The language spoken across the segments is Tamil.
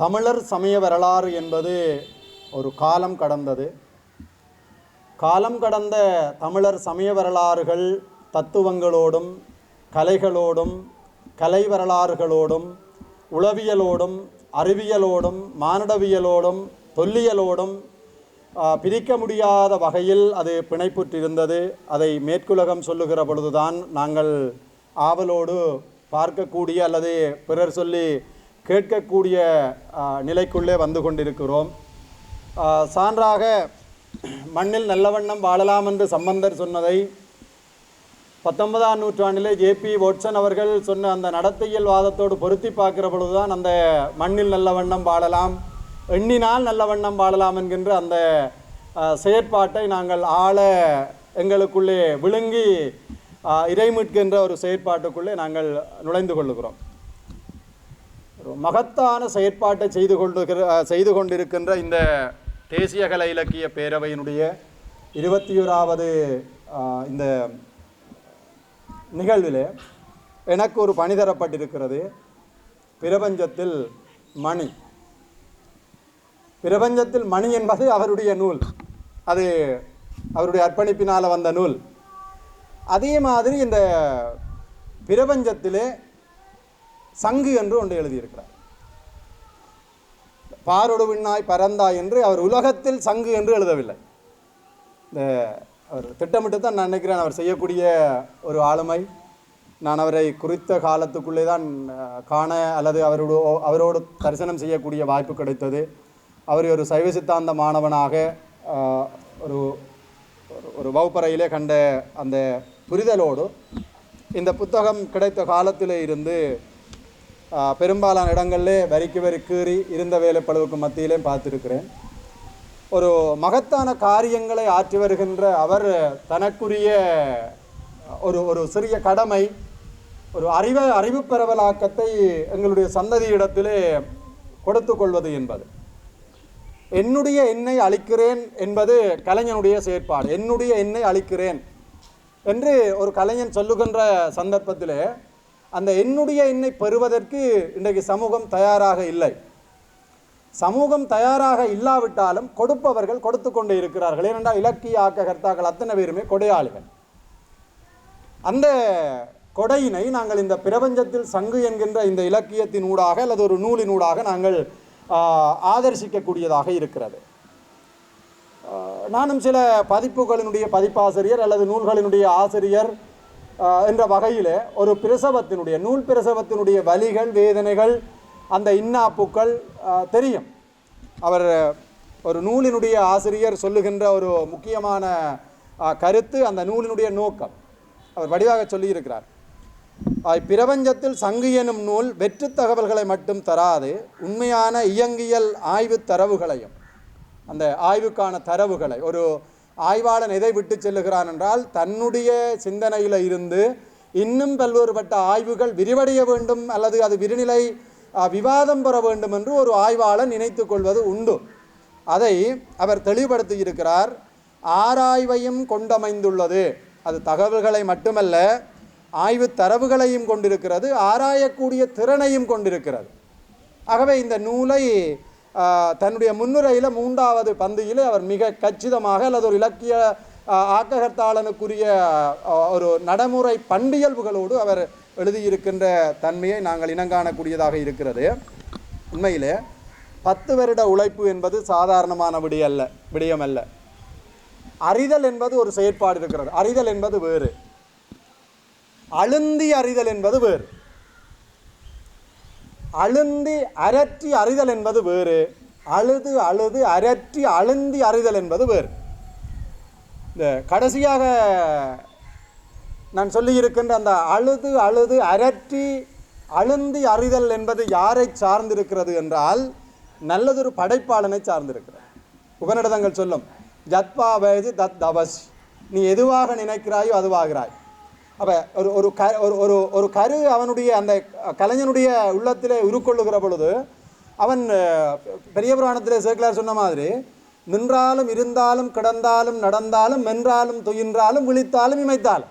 தமிழர் சமய வரலாறு என்பது ஒரு காலம் கடந்தது. காலம் கடந்த தமிழர் சமய வரலாறுகள் தத்துவங்களோடும் கலைகளோடும் கலை வரலாறுகளோடும் உளவியலோடும் அறிவியலோடும் மானுடவியலோடும் தொல்லியலோடும் பிரிக்க முடியாத வகையில் அது பிணைப்புற்றிருந்தது. அதை மேற்குலகம் சொல்லுகிற பொழுதுதான் நாங்கள் ஆவலோடு பார்க்கக்கூடிய அல்லது பிறர் சொல்லி கேட்கக்கூடிய நிலைக்குள்ளே வந்து கொண்டிருக்கிறோம். சான்றாக மண்ணில் நல்லவண்ணம் வாழலாம் என்று சம்பந்தர் சொன்னதை பத்தொன்பதாம் நூற்றாண்டிலே ஜேபி ஒட்சன் அவர்கள் சொன்ன அந்த நடத்தையியல் வாதத்தோடு பொருத்தி பார்க்கிற பொழுதுதான் அந்த மண்ணில் நல்ல வண்ணம் வாழலாம் எண்ணினால் நல்ல வண்ணம் வாழலாம் என்கின்ற அந்த செயற்பாட்டை நாங்கள் ஆள எங்களுக்குள்ளே விழுங்கி இறைமிட்கின்ற ஒரு செயற்பாட்டுக்குள்ளே நாங்கள் நுழைந்து கொள்ளுகிறோம். மகத்தான செயற்பாட்டை செய்து கொண்டிருக்கிற செய்து கொண்டிருக்கின்ற இந்த தேசிய கலை இலக்கிய பேரவையினுடைய இருபத்தி ஓராவது இந்த நிகழ்வில் எனக்கு ஒரு பணி தரப்பட்டிருக்கிறது. பிரபஞ்சத்தில் மணி. பிரபஞ்சத்தில் மணி என்பது அவருடைய நூல். அது அவருடைய அர்ப்பணிப்பினால் வந்த நூல். அதே மாதிரி இந்த பிரபஞ்சத்திலே சங்கு என்று ஒன்று எழுதியிருக்கிறார். பாரொடு விண்ணாய் பரந்தாய் என்று அவர் உலகத்தில் சங்கு என்று எழுதவில்லை. இந்த அவர் திட்டமிட்டு தான் நான் நினைக்கிறேன் அவர் செய்யக்கூடிய ஒரு ஆளுமை. நான் அவரை குறித்த காலத்துக்குள்ளே தான் காண அல்லது அவரோடு அவரோடு தரிசனம் செய்யக்கூடிய வாய்ப்பு கிடைத்தது. அவர் ஒரு சைவ சித்தாந்த மாணவனாக ஒரு ஒரு- ஒரு வகுப்பறையிலே கண்ட அந்த புரிதலோடு இந்த புத்தகம் கிடைத்த காலத்திலே இருந்து பெரும்பாலான இடங்களிலே வரிக்கு வரி கீறி இருந்த வேலைப்பளவுக்கு மத்தியிலையும் பார்த்துருக்கிறேன். ஒரு மகத்தான காரியங்களை ஆற்றி வருகின்ற அவர் தனக்குரிய ஒரு ஒரு சிறிய கடமை ஒரு அறிவ அறிவு பரவலாக்கத்தை எங்களுடைய சந்ததியிடத்திலே கொடுத்து கொள்வது என்பது. என்னுடைய எண்ணை அளிக்கிறேன் என்பது கலைஞனுடைய செயற்பாடு. என்னுடைய எண்ணை அளிக்கிறேன் என்று ஒரு கலைஞன் சொல்லுகின்ற சந்தர்ப்பத்திலே அந்த என்னுடைய எண்ணை பெறுவதற்கு இன்றைக்கு சமூகம் தயாராக இல்லை. சமூகம் தயாராக இல்லாவிட்டாலும் கொடுப்பவர்கள் கொடுத்து கொண்டே இருக்கிறார்கள். ஏனென்றால் இலக்கிய ஆக்ககர்த்தாக்கள் அத்தனை பேருமே கொடையாளிகள். அந்த கொடையினை நாங்கள் இந்த பிரபஞ்சத்தில் சங்கு என்கின்ற இந்த இலக்கியத்தின் ஊடாக அல்லது ஒரு நூலின் ஊடாக நாங்கள் ஆதரிசிக்கக்கூடியதாக ஆதர்சிக்கக்கூடியதாக இருக்கிறது. நானும் சில பதிப்புகளினுடைய பதிப்பாசிரியர் அல்லது நூல்களினுடைய ஆசிரியர் என்ற வகையில் ஒரு பிரசவத்தினுடைய நூல் பிரசவத்தினுடைய வலிகள் வேதனைகள் அந்த இன்னாப்புக்கள் தெரியும். அவர் ஒரு நூலினுடைய ஆசிரியர் சொல்லுகின்ற ஒரு முக்கியமான கருத்து அந்த நூலினுடைய நோக்கம். அவர் வடிவாக சொல்லியிருக்கிறார். பிரபஞ்சத்தில் சங்கு எனும் நூல் வெற்று தகவல்களை மட்டும் தராது உண்மையான இயங்கியல் ஆய்வு தரவுகளையும் அந்த ஆய்வுக்கான தரவுகளை ஒரு ஆய்வாளன் எதை விட்டு செல்லுகிறான் என்றால் தன்னுடைய சிந்தனையில் இருந்து இன்னும் பல்வேறுபட்ட ஆய்வுகள் விரிவடைய வேண்டும் அல்லது அது விரிநிலை விவாதம் பெற வேண்டும் என்று ஒரு ஆய்வாளன் நினைத்து கொள்வது உண்டு. அதை அவர் தெளிவுபடுத்தி இருக்கிறார். ஆராய்வையும் கொண்டமைந்துள்ளது. அது தகவல்களை மட்டுமல்ல ஆய்வு தரவுகளையும் கொண்டிருக்கிறது ஆராயக்கூடிய திறனையும் கொண்டிருக்கிறது. ஆகவே இந்த நூலை தன்னுடைய முன்னுரையில் மூன்றாவது பந்தியில் அவர் மிக கச்சிதமாக அல்லது ஒரு இலக்கிய ஆக்ககர்த்தாளனுக்குரிய ஒரு நடைமுறை பண்டியல்புகளோடு அவர் எழுதியிருக்கின்ற தன்மையை நாங்கள் இனங்காணக்கூடியதாக இருக்கிறது. உண்மையிலே பத்து வருட உழைப்பு என்பது சாதாரணமான விடியல்ல விடயமல்ல அறிதல் என்பது ஒரு செயற்பாடு இருக்கிறது. அறிதல் என்பது வேறு. அழுந்தி அறிதல் என்பது வேறு. அழுந்தி அரற்றி அறிதல் என்பது வேறு. அழுது அழுது அரற்றி அழுந்தி அறிதல் என்பது வேறு. இந்த கடைசியாக நான் சொல்லியிருக்கின்ற அந்த அழுது அழுது அரற்றி அழுந்தி அறிதல் என்பது யாரை சார்ந்திருக்கிறது என்றால் நல்லதொரு படைப்பாளனை சார்ந்திருக்கிறது உபநிடதங்கள் சொல்லும் ஜத்பாவேஜி தத் தவசி நீ எதுவாக நினைக்கிறாயோ அதுவாகிறாய். அப்போ ஒரு ஒரு க ஒரு ஒரு ஒரு கரு அவனுடைய அந்த கலைஞனுடைய உள்ளத்தில் உருக்கொள்ளுகிற பொழுது அவன் பெரிய புராணத்தில் சேர்க்கலார் சொன்ன மாதிரி நின்றாலும் இருந்தாலும் கிடந்தாலும் நடந்தாலும் மென்றாலும் துயின்றாலும் விழித்தாலும் இமைத்தாலும்.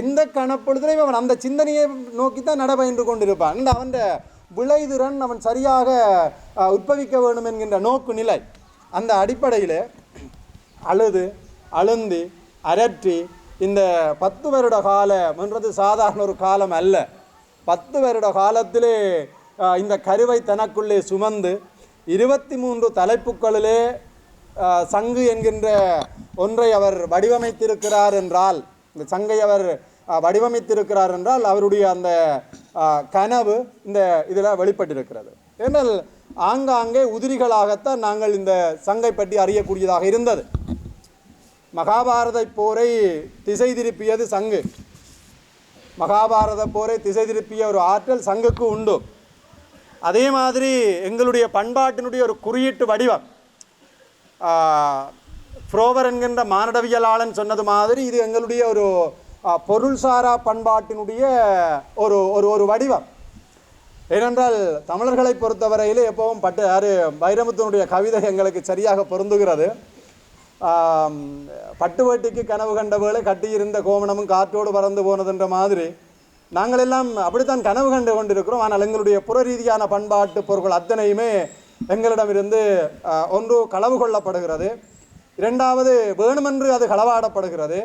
எந்த கணப்பொழுதுலையும் அவன் அந்த சிந்தனையை நோக்கி தான் நடபயின்று கொண்டிருப்பான். இந்த அவன் விளைதிறன் அவன் சரியாக உற்பவிக்க உட்பவிக்க வேண்டும் என்கின்ற நோக்கு நிலை அந்த அடிப்படையில் அழுது அழுந்தி அரற்றி இந்த பத்து வருட காலம்ன்றது சாதாரண ஒரு காலம் அல்ல. பத்து வருட காலத்திலே இந்த கருவை தனக்குள்ளே சுமந்து இருபத்தி மூன்று தலைப்புகளிலே சங்கு என்கின்ற ஒன்றை அவர் வடிவமைத்திருக்கிறார் என்றால் இந்த சங்கை அவர் வடிவமைத்திருக்கிறார் என்றால் அவருடைய அந்த கனவு இந்த இதில் வெளிப்பட்டிருக்கிறது. ஏனால் ஆங்காங்கே உதிரிகளாகத்தான் நாங்கள் இந்த சங்கை பற்றி அறியக்கூடியதாக இருந்தது. மகாபாரத போரை திசை திருப்பியது சங்கு. மகாபாரத போரை திசை திருப்பிய ஒரு ஆற்றல் சங்குக்கு உண்டு. அதே மாதிரி எங்களுடைய பண்பாட்டினுடைய ஒரு குறியீட்டு வடிவம். ஃப்ரோவர் என்கின்ற மானடவியலாளன் சொன்னது மாதிரி இது எங்களுடைய ஒரு பொருள்சாரா பண்பாட்டினுடைய ஒரு ஒரு ஒரு வடிவம். ஏனென்றால் தமிழர்களை பொறுத்தவரையிலே எப்பவும் பட்டு யார் வைரமுத்தனுடைய கவிதை எங்களுக்கு சரியாக பொருந்துகிறது. பட்டுவட்டிக்கு கனவு கண்ட கட்டியிருந்த கோமணமும் காற்றோடு பறந்து போனதுன்ற மாதிரி நாங்கள் எல்லாம் அப்படித்தான் கனவு கண்டு கொண்டிருக்கிறோம். ஆனால் எங்களுடைய புற ரீதியான பண்பாட்டு பொருட்கள் அத்தனையுமே எங்களிடமிருந்து ஒன்று களவு கொள்ளப்படுகிறது. இரண்டாவது வேணுமென்று அது களவாடப்படுகிறது.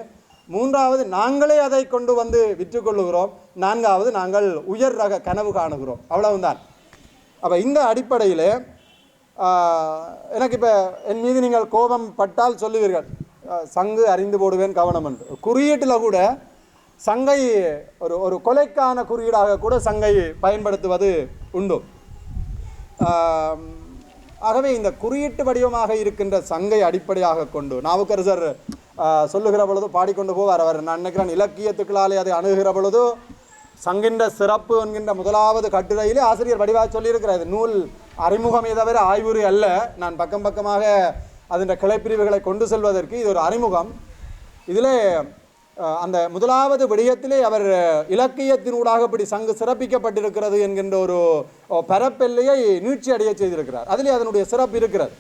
மூன்றாவது நாங்களே அதை கொண்டு வந்து விற்றுக்கொள்ளுகிறோம் நான்காவது நாங்கள் உயர் ரக கனவு காணுகிறோம். அவ்வளவுதான். அப்போ இந்த அடிப்படையில் எனக்கு இப்போ என் மீது நீங்கள் கோபம் பட்டால் சொல்லுவீர்கள். சங்கு அறிந்து போடுவேன் கவனம் என்று. குறியீட்டில் கூட சங்கை ஒரு ஒரு கொலைக்கான குறியீடாக கூட சங்கை பயன்படுத்துவது உண்டு. ஆகவே இந்த குறியீட்டு வடிவமாக இருக்கின்ற சங்கை அடிப்படையாக கொண்டு நாவுக்கரசர் சொல்லுகிற பொழுது பாடிக்கொண்டு போவார். அவர் நான் நினைக்கிறேன் இலக்கியத்துக்களாலே அதை அணுகுகிற பொழுது சங்கின்ற சிறப்பு என்கின்ற முதலாவது கட்டுரையிலே ஆசிரியர் வடிவாக சொல்லியிருக்கிறார். நூல் அறிமுகமே தவிர ஆய்வுரை அல்ல. நான் பக்கம் பக்கமாக அதன் கிளைப்பிரிவுகளை கொண்டு செல்வதற்கு இது ஒரு அறிமுகம். இதில் அந்த முதலாவது விடயத்திலே அவர் இலக்கியத்தினூடாக இப்படி சங்கு சிறப்பிக்கப்பட்டிருக்கிறது என்கின்ற ஒரு பரப்பெல்லையை நீட்சி அடைய செய்திருக்கிறார். அதிலே அதனுடைய சிறப்பு இருக்கிறது.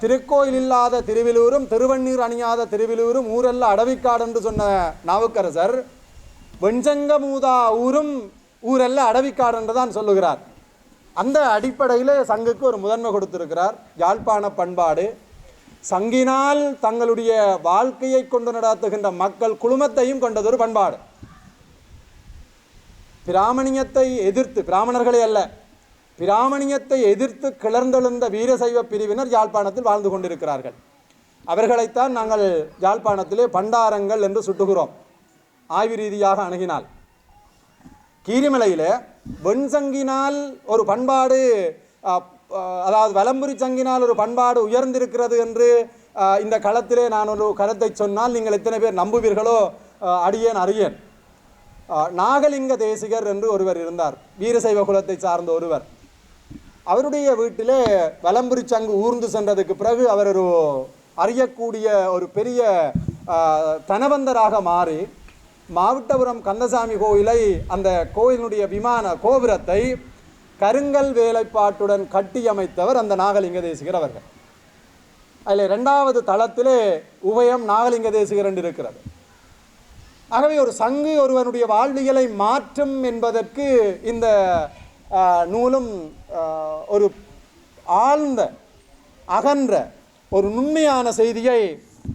திருக்கோயில் இல்லாத திருவிலூரும் திருவண்ணீர் அணியாத திருவிலூரும் ஊரல்ல அடவிக்காடு என்று சொன்ன நாவுக்கரசர் வெஞ்சங்கமூதா ஊரும் ஊரெல்ல அடவிக்காடு என்று தான் சொல்லுகிறார். அந்த அடிப்படையில் சங்குக்கு ஒரு முதன்மை கொடுத்திருக்கிறார். யாழ்ப்பாண பண்பாடு. சங்கினால் தங்களுடைய வாழ்க்கையை கொண்டு நடத்துகின்ற மக்கள் குழுமத்தையும் கொண்டதொரு பண்பாடு. பிராமணியத்தை எதிர்த்து பிராமணர்களே அல்ல பிராமணியத்தை எதிர்த்து கிளர்ந்தெழுந்த வீரசைவ பிரிவினர் யாழ்ப்பாணத்தில் வாழ்ந்து கொண்டிருக்கிறார்கள். அவர்களைத்தான் நாங்கள் யாழ்ப்பாணத்திலே பண்டாரங்கள் என்று சுட்டுகிறோம். ஆய்வு ரீதியாக அணுகினால். கீரிமலையில் வெண்சங்கினால் ஒரு பண்பாடு அதாவது வலம்புரி சங்கினால் ஒரு பண்பாடு உயர்ந்திருக்கிறது என்று இந்த களத்திலே நான் ஒரு கருத்தை சொன்னால் நீங்கள் எத்தனை பேர் நம்புவீர்களோ அடியேன் அறியேன் நாகலிங்க தேசிகர் என்று ஒருவர் இருந்தார் வீரசைவ குலத்தை சார்ந்த ஒருவர். அவருடைய வீட்டிலே வலம்புரி சங்கு ஊர்ந்து சென்றதுக்கு பிறகு அவர் ஒரு அறியக்கூடிய ஒரு பெரிய தனவந்தராக மாறி மாவட்டபுரம் கந்தசாமி கோயிலை அந்த கோயிலினுடைய விமான கோபுரத்தை கருங்கல் வேலைப்பாட்டுடன் கட்டியமைத்தவர் அந்த நாகலிங்க தேசிகர் அவர்கள். அதில் ரெண்டாவது தளத்திலே உபயம் நாகலிங்க தேசிகர் என்று இருக்கிறது. ஆகவே ஒரு சங்கு ஒருவனுடைய வாழ்வியலை மாற்றும் என்பதற்கு இந்த நூலும் ஒரு ஆழ்ந்த அகன்ற ஒரு நுண்மையான செய்தியை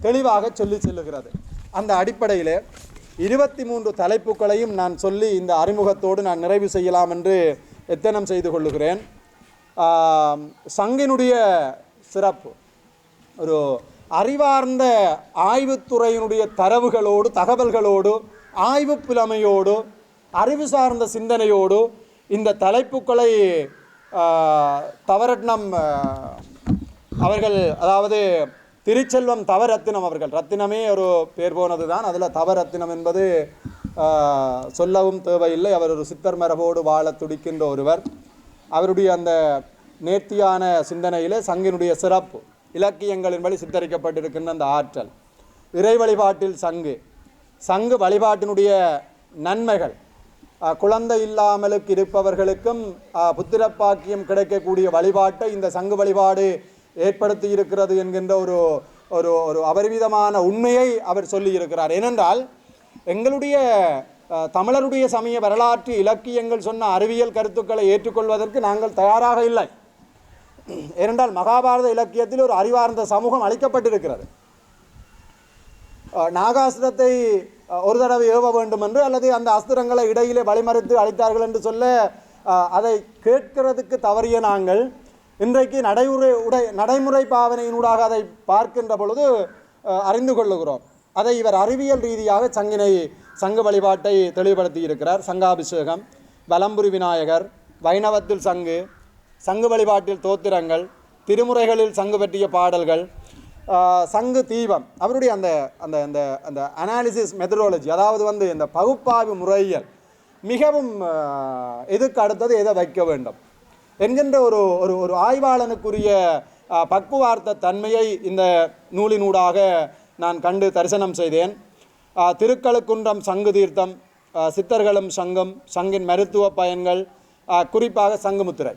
தெளிவாக சொல்லி செல்லுகிறது. அந்த அடிப்படையில் இருபத்தி மூன்று தலைப்புகளையும் நான் சொல்லி இந்த அறிமுகத்தோடு நான் நிறைவு செய்யலாம் என்று எத்தனம் செய்து கொள்ளுகிறேன். சங்கினுடைய சிறப்பு. ஒரு அறிவார்ந்த ஆய்வுத்துறையினுடைய தரவுகளோடு தகவல்களோடு ஆய்வு புலமையோடு அறிவு சார்ந்த சிந்தனையோடு இந்த தலைப்புகளை தவறட்னம் அவர்கள் அதாவது திருச்செல்வம் தவரத்தினம் அவர்கள். ரத்தினமே ஒரு பேர் போனது தான் அதில் தவரத்தினம் என்பது சொல்லவும் தேவையில்லை. அவர் ஒரு சித்தர் மரபோடு வாழ துடிக்கின்ற ஒருவர். அவருடைய அந்த நேர்த்தியான சிந்தனையிலே சங்கினுடைய சிறப்பு இலக்கியங்களின்படி சித்தரிக்கப்பட்டிருக்கின்ற அந்த ஆற்றல். இறை வழிபாட்டில் சங்கு. சங்கு வழிபாட்டினுடைய நன்மைகள் குழந்தை இல்லாமலுக்கு இருப்பவர்களுக்கும் புத்திரப்பாக்கியம் கிடைக்கக்கூடிய வழிபாட்டை இந்த சங்கு வழிபாடு ஏற்படுத்தி இருக்கிறது என்கின்ற ஒரு ஒரு ஒரு அபரிவிதமான உண்மையை அவர் சொல்லி இருக்கிறார் ஏனென்றால் எங்களுடைய தமிழருடைய சமய வரலாற்று இலக்கியங்கள் சொன்ன அறிவியல் கருத்துக்களை ஏற்றுக்கொள்வதற்கு நாங்கள் தயாராக இல்லை. ஏனென்றால் மகாபாரத இலக்கியத்தில் ஒரு அறிவார்ந்த சமூகம் அளிக்கப்பட்டிருக்கிறது. நாகாஸ்திரத்தை ஒரு தடவை ஏவ வேண்டும் என்று அல்லது அந்த அஸ்திரங்களை இடையிலே வழிமறித்து அளித்தார்கள் என்று சொல்ல அதை கேட்கிறதுக்கு தவறிய நாங்கள் இன்றைக்கு நடைமுறை உடை நடைமுறை பாவனையினூடாக அதை பார்க்கின்ற பொழுது அறிந்து கொள்ளுகிறோம். அதை இவர் அறிவியல் ரீதியாக சங்கினை சங்கு வழிபாட்டை தெளிவுபடுத்தி இருக்கிறார் சங்காபிஷேகம் வலம்புரி விநாயகர் வைணவத்தில் சங்கு சங்கு வழிபாட்டில் தோத்திரங்கள் திருமுறைகளில் சங்கு பற்றிய பாடல்கள் சங்கு தீபம். அவருடைய அந்த அந்த அந்த அந்த அனாலிசிஸ் மெத்தடாலஜி அதாவது வந்து இந்த பகுப்பாய்வு முறையியல் மிகவும் எதுக்கு அடுத்தது எதை வைக்க வேண்டும்? என்கின்ற ஒரு ஒரு ஒரு ஆய்வாளனுக்குரிய பக்குவார்த்த தன்மையை இந்த நூலினூடாக நான் கண்டு தரிசனம் செய்தேன். திருக்கழுக்குன்றம் சங்கு தீர்த்தம் சித்தர்களும் சங்கம் சங்கின் மருத்துவ பயன்கள் குறிப்பாக சங்குமுத்திரை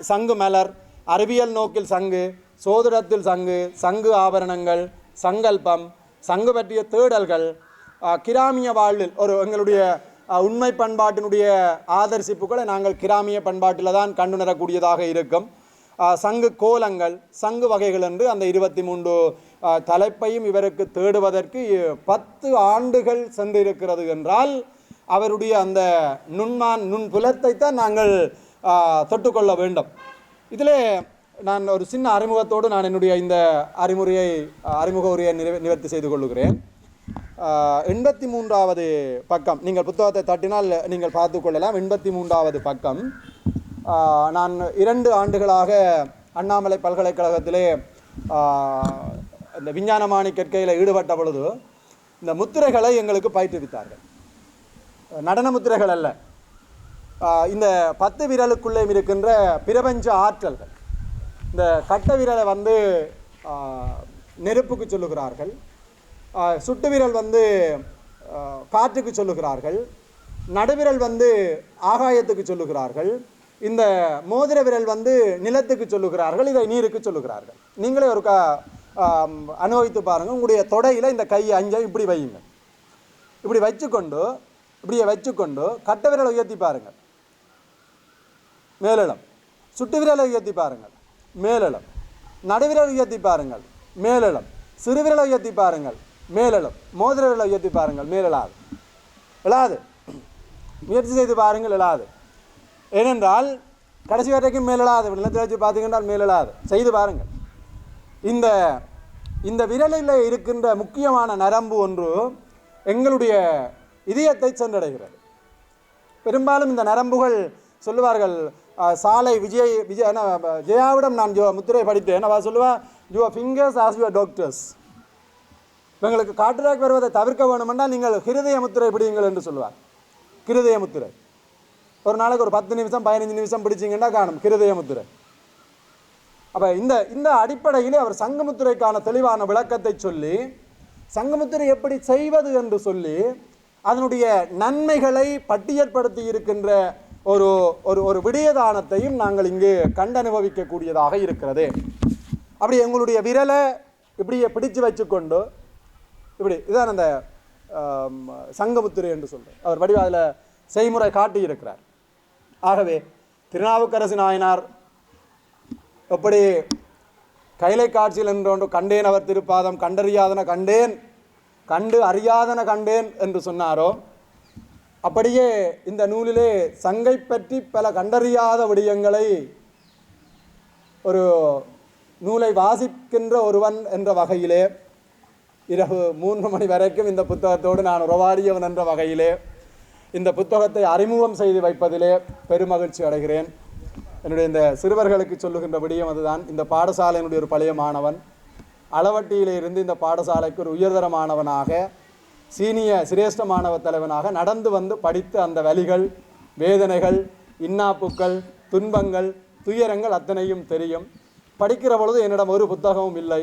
சங்கு மலர் அறிவியல் நோக்கில் சங்கு சோதிடத்தில் சங்கு சங்கு ஆபரணங்கள் சங்கல்பம் சங்கு பற்றிய தேடல்கள் கிராமிய வாழ்வில் ஒரு எங்களுடைய உண்மை பண்பாட்டினுடைய ஆதர்சிப்புகளை நாங்கள் கிராமிய பண்பாட்டில் தான் கண்டுணரக்கூடியதாக இருக்கும். சங்கு கோலங்கள் சங்கு வகைகள் என்று அந்த இருபத்தி மூன்று தலைப்பையும் இவருக்கு தேடுவதற்கு பத்து ஆண்டுகள் சென்றிருக்கிறது என்றால் அவருடைய அந்த நுண்மான் நுண் புலத்தை தான் நாங்கள் தொட்டுக்கொள்ள வேண்டும். இதிலே நான் ஒரு சின்ன அறிமுகத்தோடு நான் என்னுடைய இந்த அறிமுறையை அறிமுக உரையை நிறைவே நிவர்த்தி செய்து கொள்ளுகிறேன். எண்பத்தி மூன்றாவது பக்கம். நீங்கள் புத்தகத்தை தட்டினால் நீங்கள் பார்த்து கொள்ளலாம். எண்பத்தி மூன்றாவது பக்கம். நான் இரண்டு ஆண்டுகளாக அண்ணாமலை பல்கலைக்கழகத்திலே இந்த விஞ்ஞானமானி கற்கையில் ஈடுபட்ட பொழுது இந்த முத்திரைகளை எங்களுக்கு பயிற்றுவித்தார்கள். நடன முத்திரைகள் அல்ல. இந்த பத்து விரலுக்குள்ளே இருக்கின்ற பிரபஞ்ச ஆற்றல்கள் இந்த கட்ட விரலை வந்து நெருப்புக்கு சொல்லுகிறார்கள். சுட்டு விரல் வந்து காற்றுக்கு சொல்லுகிறார்கள். நடுவிரல் வந்து ஆகாயத்துக்கு சொல்லுகிறார்கள். இந்த மோதிர விரல் வந்து நிலத்துக்கு சொல்லுகிறார்கள். இதை நீருக்கு சொல்லுகிறார்கள். நீங்களே ஒரு க அனுபவித்து பாருங்கள் உங்களுடைய தொடையில் இந்த கை அஞ்சை இப்படி வையுங்க. இப்படி வச்சுக்கொண்டு இப்படியே வச்சுக்கொண்டு கட்ட விரலை உயர்த்தி பாருங்கள் மேலிடம் சுட்டு விரலை உயர்த்தி பாருங்கள். மேலிடம் நடுவிரலை உயர்த்தி பாருங்கள். மேலிடம் சிறுவிரலை உயர்த்தி பாருங்கள். மேலிடம் மோதிர விலை உயர்த்தி பாருங்கள் மேலிடாது எழாது. முயற்சி செய்து பாருங்கள் எழாது. ஏனென்றால் கடைசி வரைக்கும் மேலாது நிலத்தை வச்சு பார்த்தீங்கன்னா மேலாது செய்து பாருங்கள். இந்த இந்த விரலில் இருக்கின்ற முக்கியமான நரம்பு ஒன்று எங்களுடைய இதயத்தை சென்றடைகிறது. பெரும்பாலும் இந்த நரம்புகள் சொல்லுவார்கள் சாலை விஜய் விஜய் என்ன, ஜெயாவிடம் நான் ஜோ முத்திரை படித்தேன். அவள் சொல்லுவா your fingers as your doctors எங்களுக்கு காட்டுராக் வருவதை தவிர்க்க வேணுமென்றால் நீங்கள் ஹிருதய முத்திரை பிடிங்கள் என்று சொல்லுவார். கிருதய முத்திரை. ஒரு நாளைக்கு ஒரு பத்து நிமிஷம் பதினஞ்சு நிமிஷம் பிடிச்சிங்கன்னா காணும் கிருதய முத்திரை. அப்போ இந்த இந்த அடிப்படையிலே அவர் சங்கமுத்திரைக்கான தெளிவான விளக்கத்தை சொல்லி சங்கமுத்திரை எப்படி செய்வது என்று சொல்லி அதனுடைய நன்மைகளை பட்டியற்படுத்தி இருக்கின்ற ஒரு ஒரு ஒரு விடியதானத்தையும் நாங்கள் இங்கு கண்டனுபவிக்கக்கூடியதாக இருக்கிறது. அப்படி எங்களுடைய விரலை இப்படியே பிடிச்சு வச்சுக்கொண்டு இப்படி இதான் அந்த சங்கமுத்துரு என்று சொல்கிறேன் அவர் வடிவ அதில் செய்முறை காட்டியிருக்கிறார். ஆகவே திருநாவுக்கரசு நாயனார் எப்படி கைலை காட்சியில் என்று கண்டேன் அவர் திருப்பாதம் கண்டறியாதன கண்டேன் கண்டு அறியாதன கண்டேன் என்று சொன்னாரோ அப்படியே இந்த நூலிலே சங்கை பற்றி பல கண்டறியாத விடயங்களை ஒரு நூலை வாசிக்கின்ற ஒருவன் என்ற வகையிலே இரவு மூன்று மணி வரைக்கும் இந்த புத்தகத்தோடு நான் உறவாடியவன் என்ற வகையிலே இந்த புத்தகத்தை அறிமுகம் செய்து வைப்பதிலே பெருமகிழ்ச்சி அடைகிறேன். என்னுடைய இந்த சிறுவர்களுக்கு சொல்லுகின்ற விடியம் அதுதான். இந்த பாடசாலையினுடைய ஒரு பழைய மாணவன். அளவட்டியிலே இருந்து இந்த பாடசாலைக்கு ஒரு உயர்தர மாணவனாக சீனிய சிரேஷ்ட மாணவ தலைவனாக நடந்து வந்து படித்த அந்த வழிகள் வேதனைகள் இன்னாப்புக்கள் துன்பங்கள் துயரங்கள் அத்தனையும் தெரியும். படிக்கிற பொழுது என்னிடம் ஒரு புத்தகமும் இல்லை.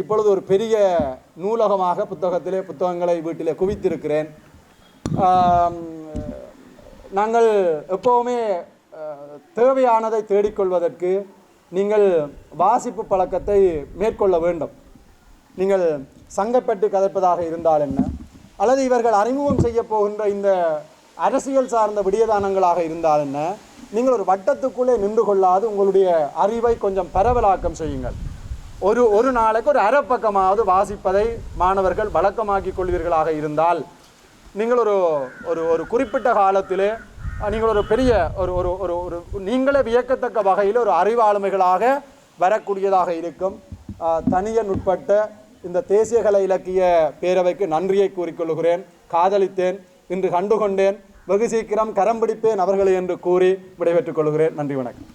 இப்பொழுது ஒரு பெரிய நூலகமாக புத்தகத்திலே புத்தகங்களை வீட்டிலே குவித்திருக்கிறேன். நாங்கள் எப்போவுமே தேவையானதை தேடிக்கொள்வதற்கு நீங்கள் வாசிப்பு பழக்கத்தை மேற்கொள்ள வேண்டும். நீங்கள் சங்கப்பட்டு கதைப்பதாக இருந்தால் என்ன? அல்லது இவர்கள் அறிமுகம் செய்ய போகின்ற இந்த அரசியல் சார்ந்த விடியதானங்களாக இருந்தால் என்ன? நீங்கள் ஒரு வட்டத்துக்குள்ளே நின்று கொள்ளாது உங்களுடைய அறிவை கொஞ்சம் பரவலாக்கம் செய்யுங்கள். ஒரு ஒரு நாளைக்கு ஒரு அரை பக்கமாவது வாசிப்பதை மாணவர்கள் வழக்கமாக்கிக் கொள்வீர்களாக இருந்தால் நீங்கள் ஒரு ஒரு ஒரு குறிப்பிட்ட காலத்திலே நீங்கள் ஒரு பெரிய ஒரு ஒரு ஒரு ஒரு நீங்களே வியக்கத்தக்க வகையில் ஒரு அறிவாளுமைகளாக வரக்கூடியதாக இருக்கும். தனியன் உட்பட்ட இந்த தேசிய கலை இலக்கிய பேரவைக்கு நன்றியை கூறிக்கொள்கிறேன் காதலித்தேன் இன்று கண்டுகொண்டேன் வெகு சீக்கிரம் கரம் பிடிப்பேன் அவர்களை என்று கூறி விடைபெற்றுக் கொள்கிறேன் நன்றி வணக்கம்.